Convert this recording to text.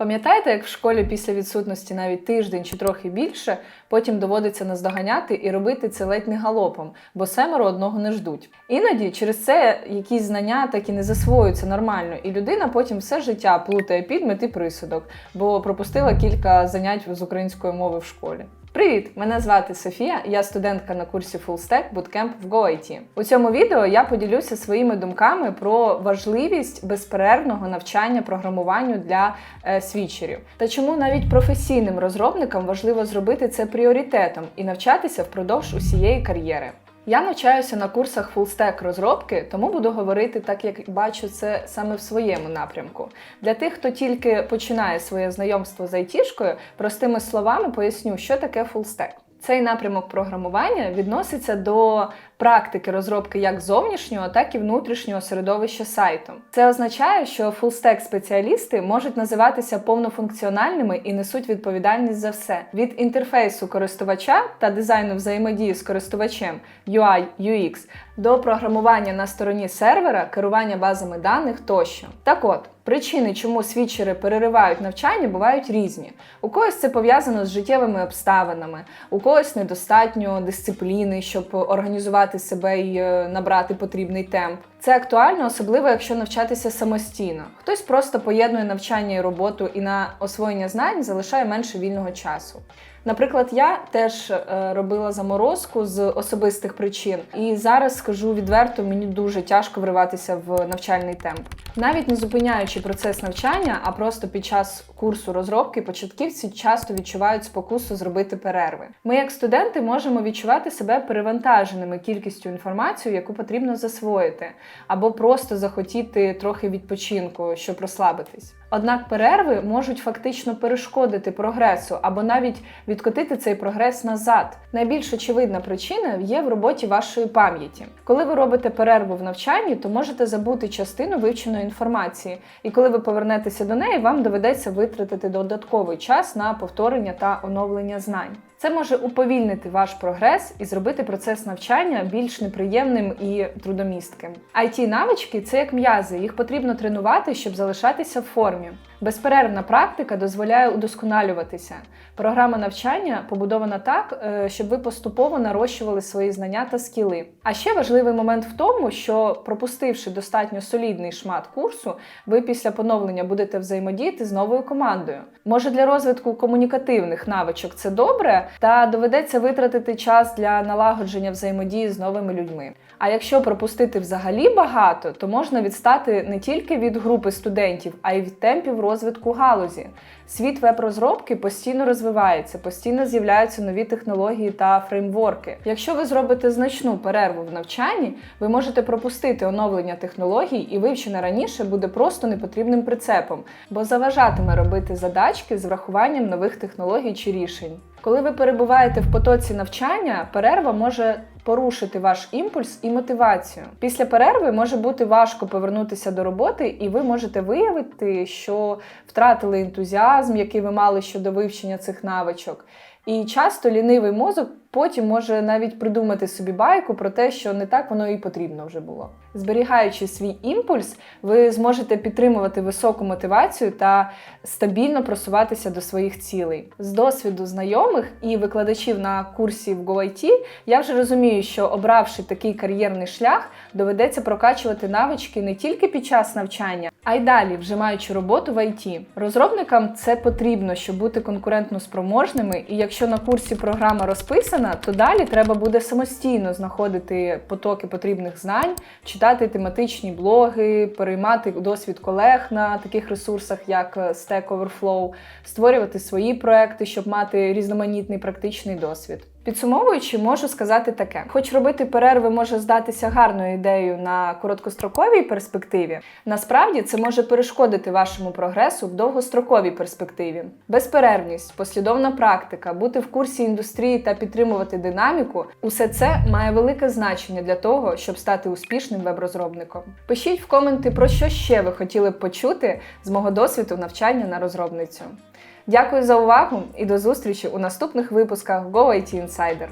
Пам'ятаєте, як в школі після відсутності навіть тиждень чи трохи більше, потім доводиться наздоганяти і робити це ледь не галопом, бо семеро одного не ждуть. Іноді через це якісь знання так і не засвоюються нормально, і людина потім все життя плутає підмет і присудок, бо пропустила кілька занять з української мови в школі. Привіт! Мене звати Софія, я студентка на курсі Full Stack Bootcamp в GoIT. У цьому відео я поділюся своїми думками про важливість безперервного навчання програмуванню для е, свічерів та чому навіть професійним розробникам важливо зробити це пріоритетом і навчатися впродовж усієї кар'єри. Я навчаюся на курсах фулстек розробки, тому буду говорити так, як бачу це саме в своєму напрямку. Для тих, хто тільки починає своє знайомство з айтішкою, простими словами поясню, що таке фулстек. Цей напрямок програмування відноситься до практики розробки як зовнішнього, так і внутрішнього середовища сайту. Це означає, що фулстек спеціалісти можуть називатися повнофункціональними і несуть відповідальність за все від інтерфейсу користувача та дизайну взаємодії з користувачем UI, UX до програмування на стороні сервера, керування базами даних тощо. Так от. Причини, чому свідчери переривають навчання, бувають різні. У когось це пов'язано з життєвими обставинами, у когось недостатньо дисципліни, щоб організувати себе і е, набрати потрібний темп. Це актуально, особливо якщо навчатися самостійно. Хтось просто поєднує навчання і роботу і на освоєння знань залишає менше вільного часу. Наприклад, я теж е, робила заморозку з особистих причин, і зараз скажу відверто, мені дуже тяжко вриватися в навчальний темп. Навіть не зупиняючи процес навчання, а просто під час курсу розробки початківці часто відчувають спокусу зробити перерви. Ми, як студенти, можемо відчувати себе перевантаженими кількістю інформації, яку потрібно засвоїти, або просто захотіти трохи відпочинку, щоб розслабитись. Однак перерви можуть фактично перешкодити прогресу або навіть відкотити цей прогрес назад. Найбільш очевидна причина є в роботі вашої пам'яті. Коли ви робите перерву в навчанні, то можете забути частину вивченої інформації, і коли ви повернетеся до неї, вам доведеться витратити додатковий час на повторення та оновлення знань. Це може уповільнити ваш прогрес і зробити процес навчання більш неприємним і трудомістким. it навички це як м'язи, їх потрібно тренувати, щоб залишатися в формі. Безперервна практика дозволяє удосконалюватися. Програма навчання побудована так, е, щоб ви поступово нарощували свої знання та скіли. А ще важливий момент в тому, що пропустивши достатньо солідний шмат курсу, ви після поновлення будете взаємодіяти з новою командою. Може для розвитку комунікативних навичок це добре, та доведеться витратити час для налагодження взаємодії з новими людьми. А якщо пропустити взагалі багато, то можна відстати не тільки від групи студентів, а й від темпів розвитку галузі. Світ веб-розробки постійно розвивається, постійно з'являються нові технології та фреймворки. Якщо ви зробите значну перерву в навчанні, ви можете пропустити оновлення технологій, і вивчене раніше буде просто непотрібним прицепом, бо заважатиме робити задачки з врахуванням нових технологій чи рішень. Коли ви перебуваєте в потоці навчання, перерва може порушити ваш імпульс і мотивацію. Після перерви може бути важко повернутися до роботи, і ви можете виявити, що втратили ентузіазм, який ви мали щодо вивчення цих навичок. І часто лінивий мозок потім може навіть придумати собі байку про те, що не так воно і потрібно вже було. Зберігаючи свій імпульс, ви зможете підтримувати високу мотивацію та стабільно просуватися до своїх цілей. З досвіду знайомих і викладачів на курсі в GoIT я вже розумію, що обравши такий кар'єрний шлях, доведеться прокачувати навички не тільки під час навчання, а й далі, вже маючи роботу в IT. Розробникам це потрібно, щоб бути конкурентно спроможними, і якщо на курсі програма розписана, то далі треба буде самостійно знаходити потоки потрібних знань, читати тематичні блоги, переймати досвід колег на таких ресурсах, як Stack Overflow, створювати свої проекти, щоб мати різноманітний практичний досвід. Підсумовуючи, можу сказати таке: хоч робити перерви може здатися гарною ідеєю на короткостроковій перспективі, насправді це може перешкодити вашому прогресу в довгостроковій перспективі. Безперервність, послідовна практика, бути в курсі індустрії та підтримувати динаміку усе це має велике значення для того, щоб стати успішним веб-розробником. Пишіть в коменти, про що ще ви хотіли б почути з мого досвіду навчання на розробницю. Дякую за увагу і до зустрічі у наступних випусках GoIT Insider.